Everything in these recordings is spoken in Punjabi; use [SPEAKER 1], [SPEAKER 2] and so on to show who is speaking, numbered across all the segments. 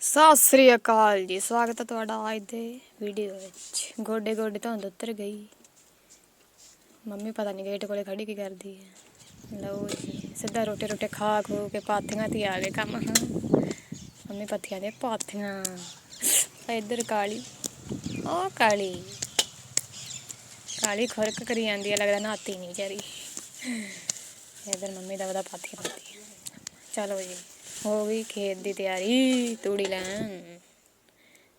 [SPEAKER 1] ਸਤਿ ਸ੍ਰੀ ਅਕਾਲ ਜੀ, ਸਵਾਗਤ ਹੈ ਤੁਹਾਡਾ ਅੱਜ ਦੇ ਵੀਡੀਓ ਵਿੱਚ। ਗੋਡੇ ਗੋਡੇ ਧੁੰਦ ਉਤਰ ਗਈ। ਮੰਮੀ ਪਤਾ ਨਹੀਂ ਗੇਟ ਕੋਲੇ ਖੜੀ ਕੀ ਕਰਦੀ ਹੈ। ਲਓ ਜੀ, ਸਿੱਧਾ ਰੋਟੇ ਰੋਟੇ ਖਾ ਖੋ ਕੇ ਪਾਥੀਆਂ ਤੇ ਆ ਗਏ ਕੰਮ। ਮੰਮੀ ਪੱਥੀਆਂ ਦੇ ਪਾਥੀਆਂ। ਇੱਧਰ ਕਾਲੀ ਉਹ ਕਾਲੀ। ਕਾਲੀ ਖੁਰਕ ਕਰੀ ਜਾਂਦੀ ਹੈ, ਲੱਗਦਾ ਨਹਾਤੀ ਨਹੀਂ ਵਿਚਾਰੀ। ਇੱਧਰ ਮੰਮੀ ਦਾ ਉਹਦਾ ਪਾਥੀਆਂ ਪਾਤੀ ਚਲੋ ਜੀ ਹੋ ਗਈ ਖੇਤ ਦੀ ਤਿਆਰੀ ਤੂੜੀ ਲੈਣ।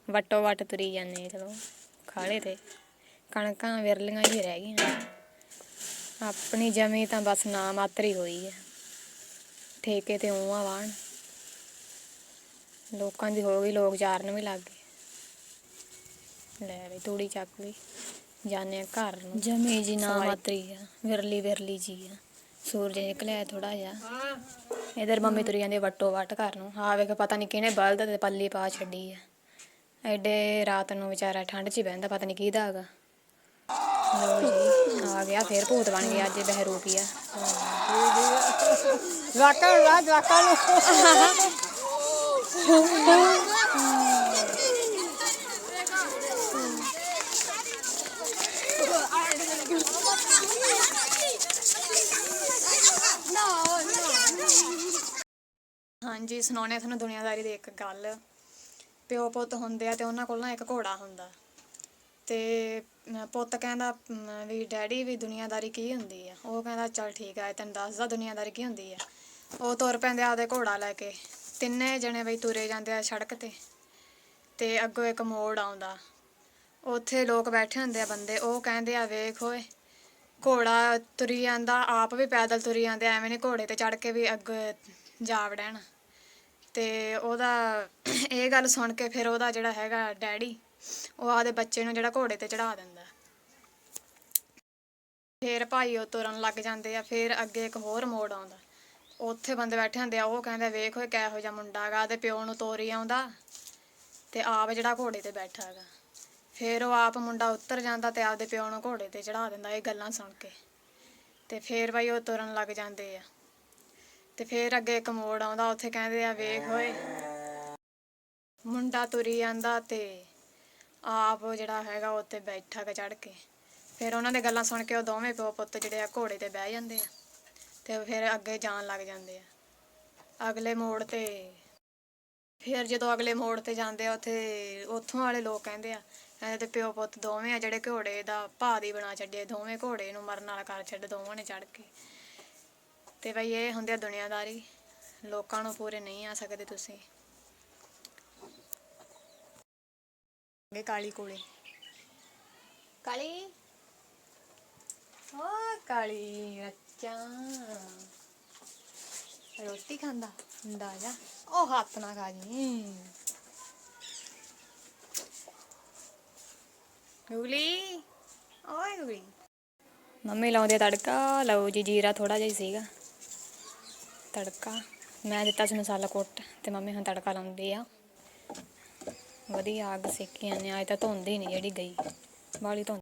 [SPEAKER 1] ਵਟੋ ਵਟ ਤੁਰੀ ਜਾਂਦੇ ਚਲੋ ਖਾਲੇ ਤੇ। ਕਣਕਾਂ ਵਿਰਲੀਆਂ ਹੀ ਰਹਿ ਗਈਆਂ। ਆਪਣੀ ਜਮੀ ਤਾਂ ਬਸ ਨਾ ਮਾਤਰੀ ਹੋਈ ਹੈ ਠੇਕੇ ਤੇ ਉਹਾਂ ਵਾਣ ਲੋਕਾਂ ਦੀ ਹੋ ਗਈ ਲੋਕ ਚਾਰਨ ਵੀ ਲੱਗ ਗਏ। ਲੈ ਵੀ ਤੂੜੀ ਚੱਕ ਲਈ ਜਾਣੇ ਘਰ ਨੂੰ। ਜਮੀ ਜੀ ਨਾ ਮਾਤਰੀ ਆ ਵਿਰਲੀ ਵਿਰਲੀ ਜੀ ਆ। ਸੂਰਜ ਨਿਕਲਿਆ ਥੋੜਾ ਜਿਹਾ। ਇਧਰ ਮੰਮੀ ਤੁਰੀ ਜਾਂਦੀ ਵਟੋ ਵਟ ਘਰ ਨੂੰ। ਆ ਵੇਖ ਪਤਾ ਨਹੀਂ ਕਿਹਨੇ ਬਲਦ ਤੇ ਪੱਲੀ ਪਾ ਛੱਡੀ ਆ। ਐਡੇ ਰਾਤ ਨੂੰ ਵਿਚਾਰਾ ਠੰਡ 'ਚ ਹੀ ਬਹਿੰਦਾ ਪਤਾ ਨਹੀਂ ਕਿਹਦਾ ਹੈਗਾ। ਲੋ ਜੀ ਆ ਗਿਆ ਫੇਰ ਭੂਤ ਬਣ ਗਿਆ ਅੱਜ ਬਹਿਰੂਪੀਆ
[SPEAKER 2] ਜਵਾਕਾਂ ਨੂੰ ਲਾ ਜਵਾਕਾਂ ਨੂੰ।
[SPEAKER 1] ਹਾਂਜੀ ਸੁਣਾਉਣੇ ਤੁਹਾਨੂੰ ਦੁਨੀਆਦਾਰੀ ਦੀ ਇੱਕ ਗੱਲ। ਪਿਓ ਪੁੱਤ ਹੁੰਦੇ ਆ ਤੇ ਉਹਨਾਂ ਕੋਲ ਨਾ ਇੱਕ ਘੋੜਾ ਹੁੰਦਾ। ਤੇ ਪੁੱਤ ਕਹਿੰਦਾ ਵੀ ਡੈਡੀ ਵੀ ਦੁਨੀਆਦਾਰੀ ਕੀ ਹੁੰਦੀ ਆ? ਉਹ ਕਹਿੰਦਾ, ਚੱਲ ਠੀਕ ਆ ਤੈਨੂੰ ਦੱਸਦਾ ਦੁਨੀਆਦਾਰੀ ਕੀ ਹੁੰਦੀ ਆ। ਉਹ ਤੁਰ ਪੈਂਦੇ ਆ ਉਹਦੇ ਘੋੜਾ ਲੈ ਕੇ। ਤਿੰਨੇ ਜਣੇ ਬਈ ਤੁਰੇ ਜਾਂਦੇ ਆ ਸੜਕ ਤੇ। ਤੇ ਅੱਗੋਂ ਇੱਕ ਮੋੜ ਆਉਂਦਾ। ਉੱਥੇ ਲੋਕ ਬੈਠੇ ਹੁੰਦੇ ਆ ਬੰਦੇ। ਉਹ ਕਹਿੰਦੇ ਆ, ਵੇਖ ਓਏ, ਘੋੜਾ ਤੁਰੀ ਜਾਂਦਾ, ਆਪ ਵੀ ਪੈਦਲ ਤੁਰੀ ਜਾਂਦੇ ਐਵੇਂ ਨਹੀਂ ਘੋੜੇ ਤੇ ਚੜ ਕੇ ਵੀ ਅੱਗੇ ਜਾ ਵੜਨ। ਤੇ ਉਹਦਾ ਇਹ ਗੱਲ ਸੁਣ ਕੇ ਫਿਰ ਉਹਦਾ ਜਿਹੜਾ ਹੈਗਾ ਡੈਡੀ, ਉਹ ਆਦੇ ਬੱਚੇ ਨੂੰ ਜਿਹੜਾ ਘੋੜੇ ਤੇ ਚੜਾ ਦਿੰਦਾ। ਫਿਰ ਭਾਈ ਉਹ ਤੁਰਨ ਲੱਗ ਜਾਂਦੇ ਆ, ਫਿਰ ਅੱਗੇ ਇੱਕ ਹੋਰ ਮੋੜ ਆਉਂਦਾ। ਉੱਥੇ ਬੰਦੇ ਬੈਠੇ ਹੁੰਦੇ ਆ, ਉਹ ਕਹਿੰਦੇ ਵੇਖ ਓਏ ਕਿਹੋ ਜਿਹਾ ਮੁੰਡਾ ਹੈਗਾ ਤੇ ਪਿਓ ਨੂੰ ਤੋਰੀ ਆਉਂਦਾ ਤੇ ਆਪ ਜਿਹੜਾ ਘੋੜੇ ਤੇ ਬੈਠਾ ਹੈਗਾ। ਫਿਰ ਉਹ ਆਪ ਮੁੰਡਾ ਉੱਤਰ ਜਾਂਦਾ ਤੇ ਆਪਦੇ ਪਿਓ ਨੂੰ ਘੋੜੇ ਤੇ ਚੜਾ ਦਿੰਦਾ, ਇਹ ਗੱਲਾਂ ਸੁਣ ਕੇ। ਤੇ ਫਿਰ ਬਈ ਉਹ ਤੁਰਨ ਲੱਗ ਜਾਂਦੇ ਆ। ਤੇ ਫਿਰ ਅੱਗੇ ਇੱਕ ਮੋੜ ਆਉਂਦਾ, ਉੱਥੇ ਕਹਿੰਦੇ ਆ, ਵੇਖ ਓਏ। ਮੁੰਡਾ ਤੁਰੀ ਜਾਂਦਾ ਤੇ ਆਪ ਉਹ ਜਿਹੜਾ ਹੈਗਾ ਉਹ ਉੱਤੇ ਬੈਠਾ ਗਾ ਚੜ ਕੇ। ਫਿਰ ਉਹਨਾਂ ਦੇ ਗੱਲਾਂ ਸੁਣ ਕੇ ਉਹ ਦੋਵੇਂ ਪਿਓ ਪੁੱਤ ਜਿਹੜੇ ਆ ਘੋੜੇ ਤੇ ਬਹਿ ਜਾਂਦੇ ਆ ਤੇ ਫਿਰ ਅੱਗੇ ਜਾਣ ਲੱਗ ਜਾਂਦੇ ਆ। ਅਗਲੇ ਮੋੜ ਤੇ ਫਿਰ ਜਦੋਂ ਅਗਲੇ ਮੋੜ ਤੇ ਜਾਂਦੇ ਆ, ਉੱਥੇ ਉੱਥੋਂ ਵਾਲੇ ਲੋਕ ਕਹਿੰਦੇ ਆ, ਕਹਿੰਦੇ ਤੇ ਪਿਓ ਪੁੱਤ ਦੋਵੇਂ ਆ ਜਿਹੜੇ ਘੋੜੇ ਦਾ ਭਾਅ ਦੀ ਬਣਾ ਛੱਡੇ, ਦੋਵੇਂ ਘੋੜੇ ਨੂੰ ਮਰਨ ਵਾਲਾ ਕਰ ਛੱਡ, ਦੋਵਾਂ ਨੇ ਚੜ ਕੇ। ਤੇ ਬਈ ਇਹ ਹੁੰਦੀ ਆ ਦੁਨੀਆਦਾਰੀ। ਲੋਕਾਂ ਨੂੰ ਪੂਰੇ ਨਹੀਂ ਆ ਸਕਦੇ ਤੁਸੀਂ। ਇਹ ਕਾਲੀ ਕੋਲੇ। ਕਾਲੀ? ਓ ਕਾਲੀ ਅੱਛਾ ਰੋਟੀ ਖਾਂਦਾ? ਹੁੰਦਾ ਜਾ। ਉਹ ਹੱਥ ਨਾ ਖਾ ਜੀ। ਗੁਗਲੀ ਓਏ ਗੁਗਲੀ ਮੰਮੀ ਲਾਉਂਦੇ ਤੜਕਾ। ਲਓ ਜੀ ਜੀਰਾ ਥੋੜਾ ਜਿਹਾ ਸੀਗਾ। ਤੜਕਾ। ਮੈਂ ਦਿੱਤਾ ਸੀ ਮਸਾਲਾ ਕੁੱਟ ਤੇ ਮੰਮੀ ਹੁਣ ਤੜਕਾ ਲਾਉਂਦੀ ਆ। ਵਧੀਆ ਅੱਗ ਸੇਕੀਆਂ ਜਾਂਦੇ ਅੱਜ ਤਾਂ ਧੁੰਦ ਹੀ ਨਹੀਂ ਜਿਹੜੀ ਗਈ। ਬਾਲੀ ਧੁੰਦ।